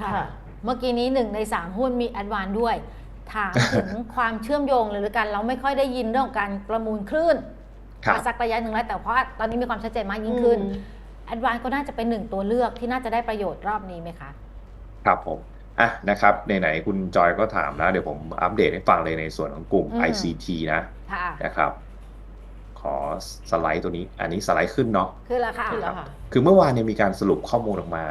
ค่ะค่ะ เมื่อกี้นี้หนึ่งในสามหุ้นมีแอดวานด้วย ถามถึงความเชื่อมโยงเลยหรือกัน เราไม่ค่อยได้ยินเรื่องของการประมูลคลื่นครับมาสักระยะหนึ่งแล้วแต่เพราะว่าตอนนี้มีความชัดเจนมากยิ่งขึ้นอืมแอดวานก็น่าจะเป็นหนึ่งตัวเลือกที่น่าจะได้ประโยชน์รอบนี้ไหมคะ ครับผมอะนะครับไหนๆคุณจอยก็ถามแล้ว เดี๋ยวผมอัปเดตให้ฟังเลยในส่วนของกลุ่มอืม ICT นะค่ะนะครับ ขอสไลด์ตัวนี้ อันนี้สไลด์ขึ้นเนาะคือราคาขึ้นแล้วค่ะคือเมื่อวานเนี่ยมีการสรุปข้อมูลออกมา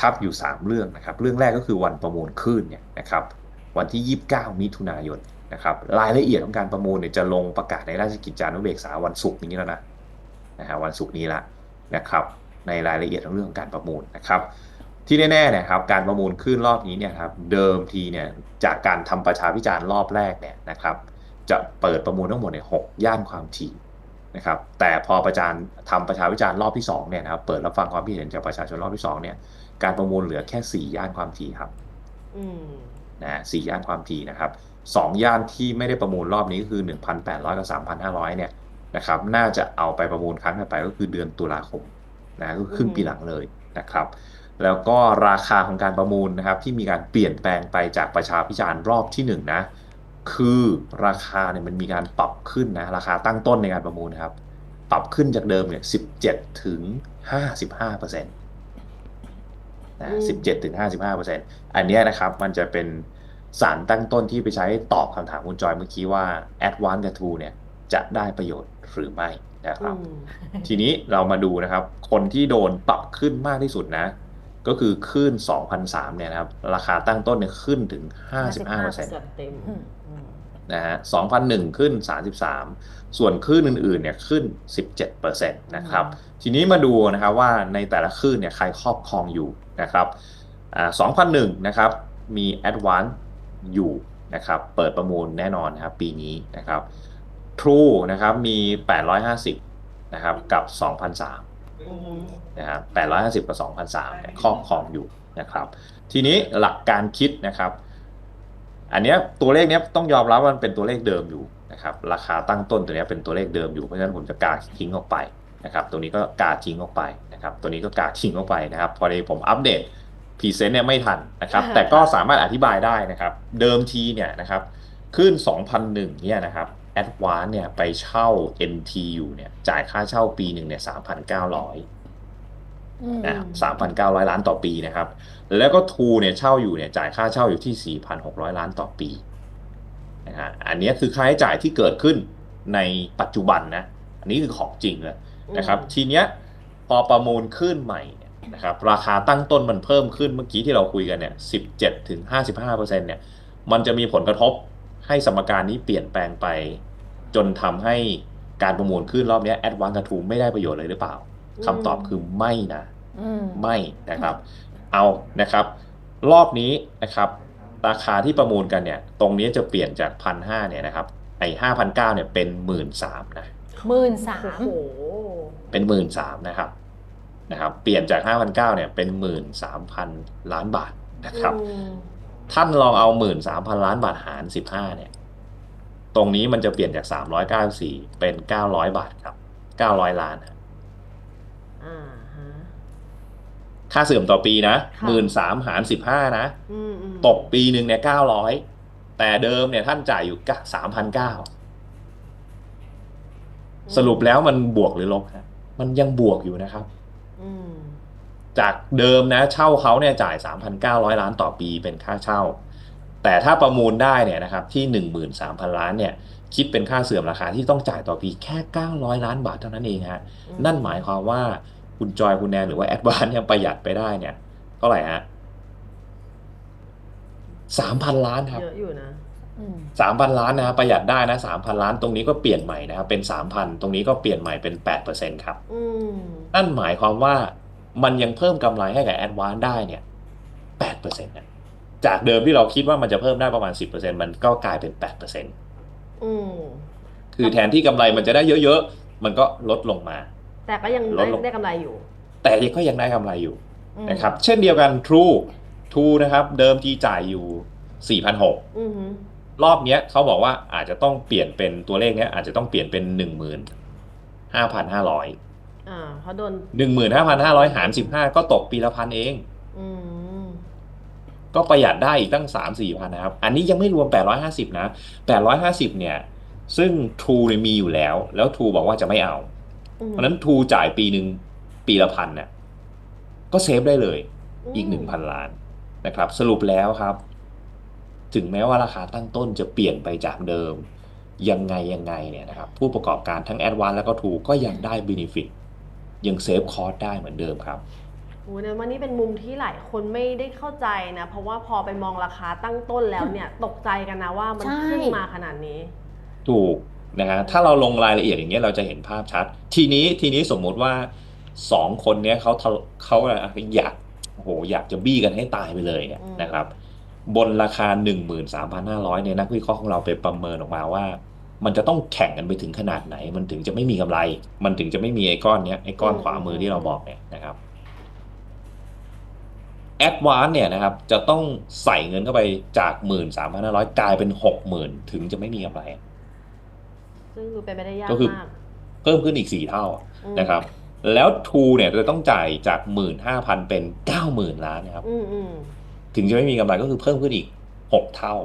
ชัดๆ อยู่ 3 เรื่องนะครับ เรื่องแรกก็คือวันประมูลคลื่นเนี่ยนะครับ วันที่ 29 มิถุนายนนะครับ รายละเอียดของการประมูลเนี่ยจะลงประกาศในราชกิจจานุเบกษาวันศุกร์นี้แล้วนะนะฮะวันศุกร์นี้ละนะครับ ในรายละเอียดของเรื่องของการประมูลนะครับ ที่แน่ๆเนะครับ การประมูลคลื่นรอบนี้เนี่ยครับ เดิมทีเนี่ยจากการทำประชาพิจารณ์รอบแรกเนี่ยนะครับ จะเปิดประมูลทั้งหมดในหกย่านความถี่ นะครับแต่พอประจานทำประชาพิจารณ์รอบที่สองเนี่ยนะครับเปิดรับฟังความคิดเห็นจากประชาชนรอบที่สองเนี่ยการประมูลเหลือแค่สี่ย่านความถี่ครับอืมนะฮะสี่ย่านความถี่นะครับสองย่านที่ไม่ได้ประมูลรอบนี้ก็คือ 1,800 กับ 3,500 เนี่ยนะครับน่าจะเอาไปประมูลครั้งต่อไปก็คือเดือนตุลาคมนะก็คือครึ่งปีหลังเลยนะครับแล้วก็ราคาของการประมูลนะครับที่มีการเปลี่ยนแปลงไปจากประชาพิจารณ์รอบที่หนึ่งนะ คือราคาเนี่ยมันมีการปรับขึ้นนะราคาตั้งต้นในการประมูลนะครับ ปรับขึ้นจากเดิมเนี่ย17ถึง55เปอร์เซ็นต์นะอืม17ถึง55เปอร์เซ็นต์อันเนี้ยนะครับมันจะเป็นสารตั้งต้นที่ไปใช้ตอบคำถามคุณจอยเมื่อกี้ว่า Advanced กับ True เนี่ยจะได้ประโยชน์หรือไม่นะครับอืมทีนี้เรามาดูนะครับ คนที่โดนปรับขึ้นมากที่สุดนะ ก็คือขึ้น2003เนี่ยนะครับ ราคาตั้งต้นเนี่ยขึ้นถึง 55%จัดเต็มอืมอืมนะฮะ2001 ขึ้น 33 ส่วนคลื่นอื่นๆ เนี่ยขึ้น 17%นะครับ ทีนี้มาดูนะครับว่าในแต่ละคลื่นเนี่ยใครครอบครองอยู่นะครับอ่า2001 นะครับ มี Advance อยู่นะครับ เปิดประมูลแน่นอนนะครับ ปีนี้นะครับ True นะครับ มี 850 นะครับ กับ 2,003อืม นะครับ850 กับ 2,003เนี่ยครอบครองอยู่นะครับ ทีนี้หลักการคิดนะครับ อันเนี้ยตัวเลขเนี้ยต้องยอมรับว่ามันเป็นตัวเลขเดิมอยู่นะครับ ราคาตั้งต้นตัวเนี้ยเป็นตัวเลขเดิมอยู่ เพราะฉะนั้นผมจะกาทิ้งออกไปนะครับ ตัวนี้ก็กาทิ้งออกไปนะครับ ตัวนี้ก็กาทิ้งออกไปนะครับ พอดีผมอัปเดตพรีเซนต์เนี่ยไม่ทันนะครับ แต่ก็สามารถอธิบายได้นะครับ เดิมทีเนี่ยนะครับ ขึ้น 2001เนี่ยนะครับ แอดวานเนี่ยไปเช่า NTU เนี่ยจ่ายค่าเช่าปีหนึ่งเนี่ย3,900อืมนะ3,900ล้านต่อปีนะครับ แล้วก็ทูเนี่ยเช่าอยู่เนี่ยจ่ายค่าเช่าอยู่ที่4,600ล้านต่อปีนะฮะอันเนี้ยคือค่าใช้จ่ายที่เกิดขึ้นในปัจจุบันนะ อันนี้คือของจริงเลยนะครับ ทีเนี้ยพอประมูลขึ้นใหม่เนี่ยนะครับราคาตั้งต้นมันเพิ่มขึ้นเมื่อกี้ที่เราคุยกันเนี่ย17ถึง55เปอร์เซ็นต์เนี่ยมันจะมีผลกระทบ ให้สมการนี้เปลี่ยนแปลงไป จนทำให้การประมูลขึ้นรอบเนี้แอดวานซ์กับทูไม่ได้ประโยชน์เลยหรือเปล่าคำตอบคือไม่นะอืมไม่นะครับ เอานะครับ รอบนี้นะครับ ราคาที่ประมูลกันเนี่ย ตรงนี้จะเปลี่ยนจากพันห้าเนี่ยนะครับไอ้ห้าพันเก้าเนี่ยเป็นหมื่นสามนะหมื่นสาโอ้มโหเป็นหมื่นสามนะครับนะครับ เปลี่ยนจากห้าพันเก้าเนี่ยเป็นหมื่นสามพันล้านบาทนะครับอืม ท่านลองเอาหมื่นสามพันล้านบาทหารสิบห้าเนี่ย ตรงนี้มันจะเปลี่ยนจากสามร้อยเก้าสี่เป็นเก้าร้อยบาทครับเก้าร้อยล้านครับอ่าฮะค่าเสื่อมต่อปีนะค่ะหมื่นสามหารสิบห้านะอืมอืมตกปีหนึ่งเนี่ยเก้าร้อยแต่เดิมเนี่ยท่านจ่ายอยู่สามพันเก้าสรุปแล้วมันบวกหรือลบฮะมันยังบวกอยู่นะครับ อืม จากเดิมนะเช่าเขาเนี่ยจ่าย 3,900 ล้านต่อปีเป็นค่าเช่า แต่ถ้าประมูลได้เนี่ยนะครับที่ 13,000 ล้านเนี่ยคิดเป็นค่าเสื่อมราคาที่ต้องจ่ายต่อปีแค่ 900 ล้านบาทเท่านั้นเองฮะอืมนั่นหมายความว่าคุณจอยคุณแนนหรือว่าแอดวานเนี่ยประหยัดไปได้เนี่ยเท่าไหร่ฮะ3,000ล้านครับเยอะอยู่นะอืมสามพันล้านนะครับประหยัดได้นะสามพันล้านตรงนี้ก็เปลี่ยนใหม่นะครับเป็นสามพันตรงนี้ก็เปลี่ยนใหม่เป็นแปดเปอร์เซ็นต์ครับอืมนั่นหมายความว่า มันยังเพิ่มกำไรให้กับแอดวานได้เนี่ยแปดเปอร์เซ็นต์นะจากเดิมที่เราคิดว่ามันจะเพิ่มได้ประมาณสิบเปอร์เซ็นต์มันก็กลายเป็นแปดเปอร์เซ็นต์อืมคือแทนที่กำไรมันจะได้เยอะๆ มันก็ลดลงมา แต่ก็ยังลได้ดลงได้กำไรอยู่ แต่ก็ยังได้กำไรอยู่อืมนะครับ เช่นเดียวกัน True True นะครับ เดิมทีจ่ายอยู่สี่พันหกอือหือรอบเนี้ยเขาบอกว่าอาจจะต้องเปลี่ยนเป็นตัวเลขเนี้ยอาจจะต้องเปลี่ยนเป็นหนึ่งหมื่นห้าพันห้าร้อย อ่าเพราะโดน หนึ่งหมื่นห้าพันห้าร้อยหารสิบห้าก็ตกปีละพันเอง อืม ก็ประหยัดได้อีกตั้ง 3 4 พันนะครับ อันนี้ยังไม่รวม 850 นะ 850 เนี่ย ซึ่ง True เนี่ยมีอยู่แล้ว แล้ว True บอกว่าจะไม่เอา อืมเพราะฉะนั้น True จ่ายปีหนึ่งปีละพันเนี่ยก็เซฟได้เลยอีกอืม1,000 ล้านนะครับ สรุปแล้วครับ ถึงแม้ว่าราคาตั้งต้นจะเปลี่ยนไปจากเดิม ยังไงยังไงเนี่ยนะครับ ผู้ประกอบการทั้ง a d v a n c e แล้วก็ True ก็ยังได้ Benefit ยังเซฟคอร์สได้เหมือนเดิมครับโอ้เนี่ยวันนี้เป็นมุมที่หลายคนไม่ได้เข้าใจนะ เพราะว่าพอไปมองราคาตั้งต้นแล้วเนี่ยตกใจกันนะว่ามันใช่ขึ้นมาขนาดนี้ ถูกนะฮะถ้าเราลงรายละเอียดอย่างเงี้ยเราจะเห็นภาพชัด ทีนี้ทีนี้สมมุติว่าสองคนเนี้ยเขาทะเขาอะไรอะอยากโอ้โหอยากจะบี้กันให้ตายไปเลยเนี่ยอืมนะครับ บนราคา 13,500เนี่ยนักวิเคราะห์ของเราไปประเมินออกมาว่า มันจะต้องแข่งกันไปถึงขนาดไหน มันถึงจะไม่มีกำไร มันถึงจะไม่มีไอ้ก้อนเนี้ยไอ้ก้อนขวามือที่เราบอกเนี่ยนะครับแอดวานเนี่ยนะครับจะต้องใส่เงินเข้าไปจาก13,500กลายเป็น60,000ถึงจะไม่มีกำไร ซึ่งดูเป็นไปได้ยากก็คือมากเพิ่มขึ้นอีก4เท่าอืมนะครับ แล้วทูเนี่ยจะต้องจ่ายจาก15,000เป็น90,000ล้านนะครับอืมอืมถึงจะไม่มีกำไรก็คือเพิ่มขึ้นอีก6เท่า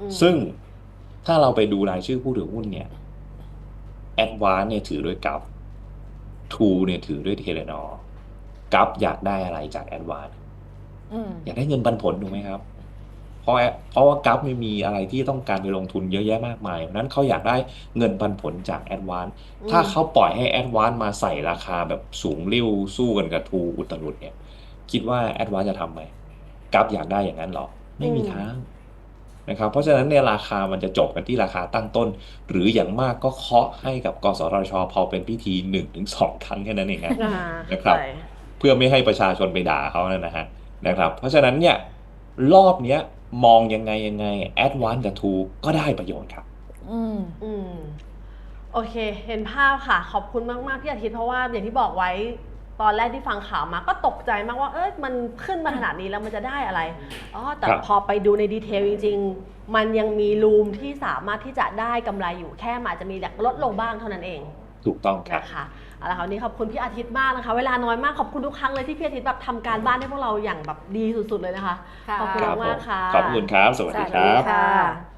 อืมซึ่ง ถ้าเราไปดูรายชื่อผู้ถือหุ้นเนี่ยแอดวานเนี่ยถือด้วยกับทูเนี่ยถือด้วยเทเลนอร์กับอยากได้อะไรจากแอดวานอืมอยากได้เงินปันผลถูกไหมครับ เพราะเพราะว่ากัฟไม่มีอะไรที่ต้องการไปลงทุนเยอะแยะมากมายเพราะฉะนั้นเขาอยากได้เงินปันผลจากแอดวานอืมถ้าเขาปล่อยให้แอดวานมาใส่ราคาแบบสูงริ้วสู้กันกับทูอุตรุดเนี่ย คิดว่าแอดวานจะทำไหมกัฟอยากได้อย่างนั้นหรอ ไม่มีทาง นะครับเพราะฉะนั้นเนี่ยราคามันจะจบกันที่ราคาตั้งต้น หรืออย่างมากก็เคาะให้กับกสทชพอเป็นพิธีหนึ่งถึงสองครั้งแค่นั้นเองนะอ่านะครับใช่เพื่อไม่ให้ประชาชนไปด่าเขานะฮะนะครับ เพราะฉะนั้นเนี่ยรอบเนี้ยมองยังไงยังไงแอดวานกับทูก็ได้ประโยชน์ครับ อืมอืมโอเค เห็นภาพค่ะ ขอบคุณมาก ๆ พี่อาทิตย์เพราะว่าอย่างที่บอกไว้ ตอนแรกที่ฟังข่าวมาก็ตกใจมากว่า เอ้ยมันขึ้นมาขนาดนี้แล้วมันจะได้อะไร อ๋อ แต่ครับพอไปดูในดีเทลจริง ๆ มันยังมีรูมที่สามารถที่จะได้กำไรอยู่แค่มันอาจจะมีลดลงบ้างเท่านั้นเอง ถูกต้องครับนะคะเอาละค่ะวันนี้ขอบคุณพี่อาทิตย์มากนะคะ เวลาน้อยมากขอบคุณทุกครั้งเลยที่พี่อาทิตย์แบบทำการบ้านให้พวกเราอย่างแบบดีสุดๆเลยนะคะค่ะขอบคุณครับผมมากๆค่ะ ขอบคุณครับ สวัสดีครับค่ะ